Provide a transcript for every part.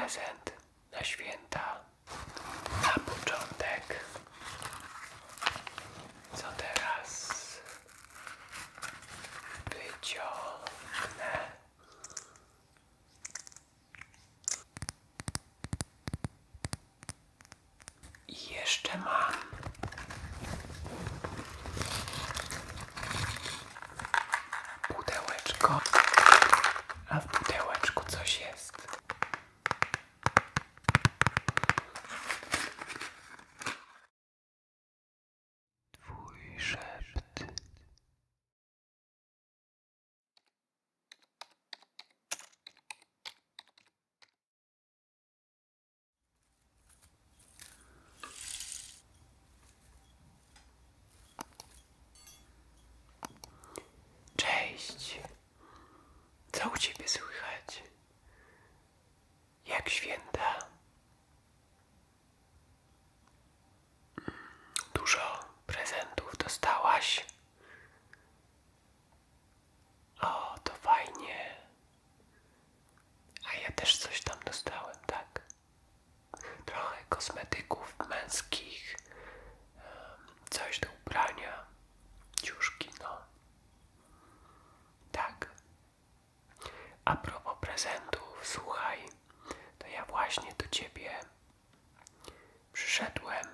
prezent na święta. Na początek. Co teraz? Wyciągnę. I jeszcze mam. Pudełeczko. A w pudełeczku Co u ciebie słychać? Jak święta? Mm, Dużo prezentów dostałaś? O, to fajnie. A ja też coś tam dostałem, tak? Trochę kosmetyków męskich, em, coś do ubrania, ciuszki, no. Tak. A propos prezentów, słuchaj, to ja właśnie do ciebie przyszedłem,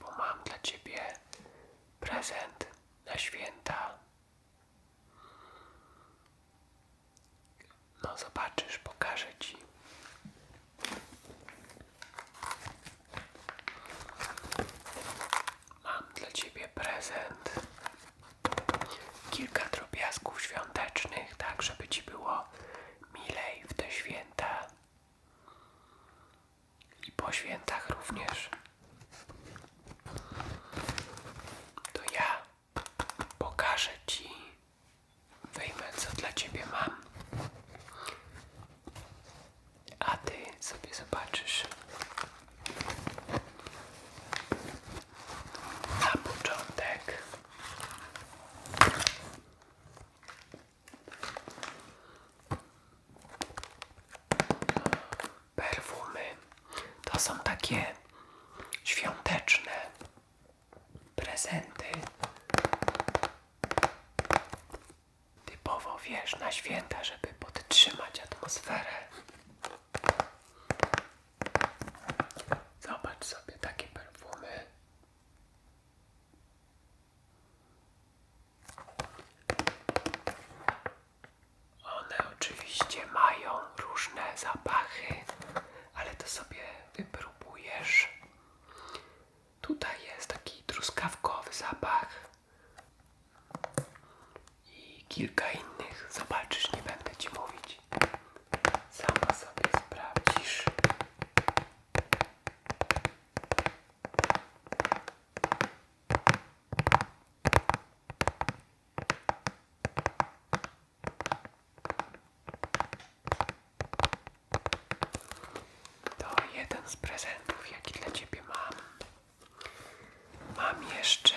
bo mam dla ciebie prezent na święta. No zobaczysz, pokażę ci. Mam dla ciebie prezent kilka drobiazgów świątecznych, tak żeby ci było milej w te święta i po świętach również. To ja pokażę ci, wyjmę co dla ciebie mam, a ty sobie zobaczysz. Na początek. perfumy. To są takie świąteczne prezenty. Typowo wiesz, na święta, żeby podtrzymać atmosferę. Zobacz sobie takie perfumy. One oczywiście mają różne zapachy, ale to sobie wypróbujesz. Tutaj jest taki truskawkowy zapach i kilka innych. Zobaczysz, nie będę ci mówić. Sama sobie sprawdzisz. To jeden z prezentów, jaki dla ciebie mam. Mam jeszcze.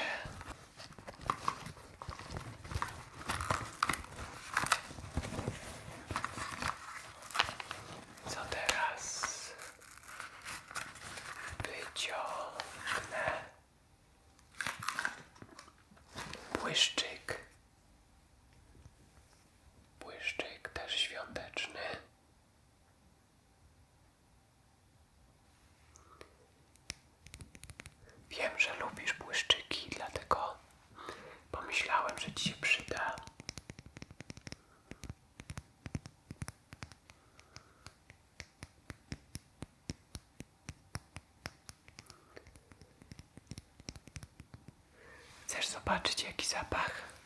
Co teraz? Wyciągnę. Błyszczyk. Błyszczyk też świąteczny. Wiem, że lubisz błyszczyki, dlatego pomyślałem, że ci się przyda. Chcesz zobaczyć jaki zapach?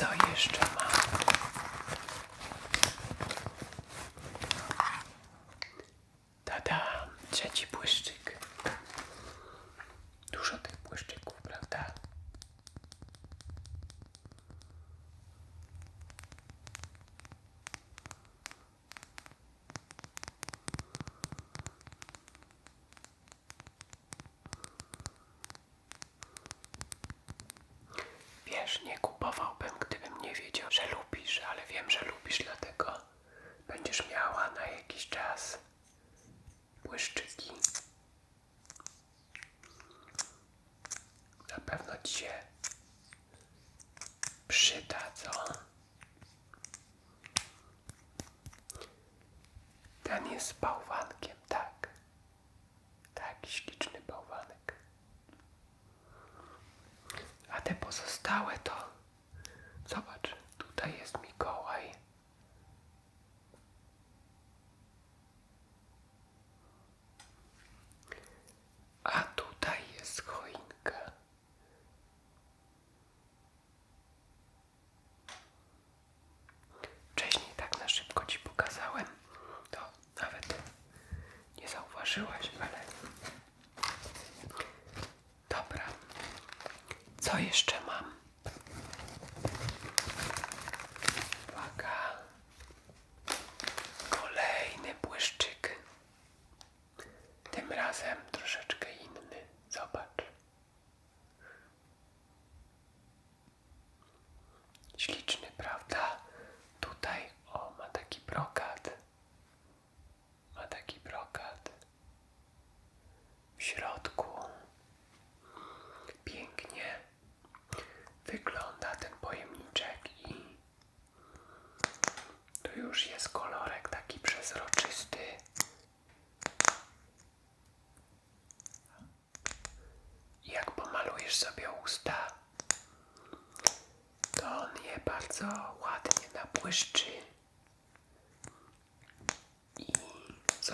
Co jeszcze mam? Tada! Trzeci błyszczyk. Dużo tych błyszczyków, prawda? Wiesz, nie kupowałbym, nie wiedział, że lubisz, ale wiem, że lubisz, dlatego będziesz miała na jakiś czas błyszczyki. Na pewno ci się przydadzą. Ten jest bałwankiem, tak. Taki śliczny bałwanek. A te pozostałe to zobacz, tutaj jest Mikołaj. A tutaj jest choinka. Wcześniej tak na szybko ci pokazałem, to nawet nie zauważyłaś, ale dobra. Co jeszcze mam?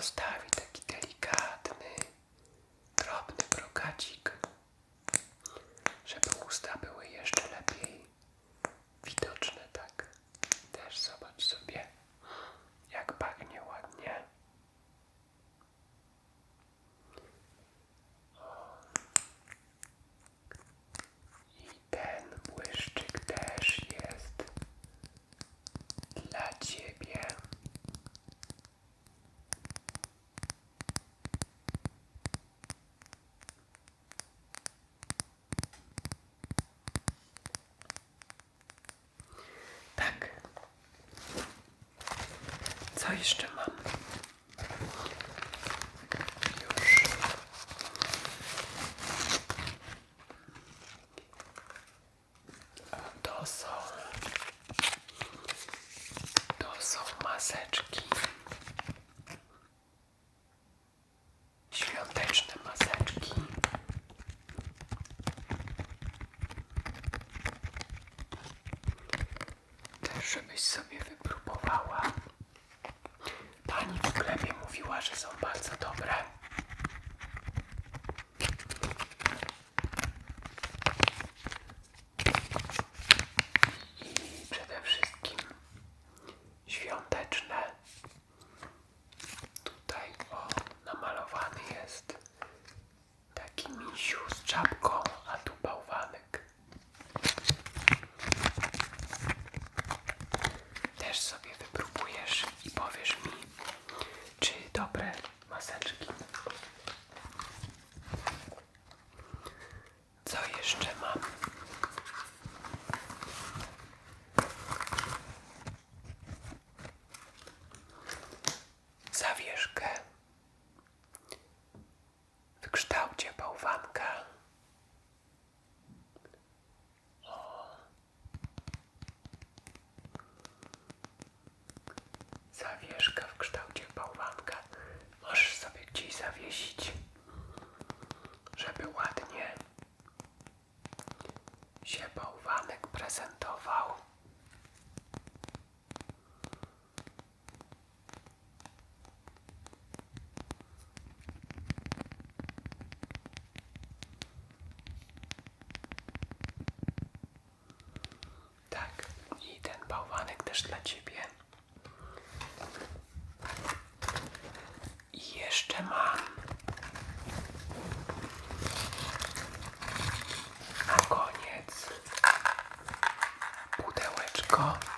starving jeszcze mam? Już. To są. To są maseczki. zawiesić, żeby ładnie się bałwanek prezentował. Tak, i ten bałwanek też dla Ciebie. Pudełeczko.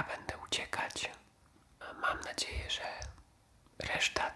Ja będę uciekać. Mam nadzieję, że reszta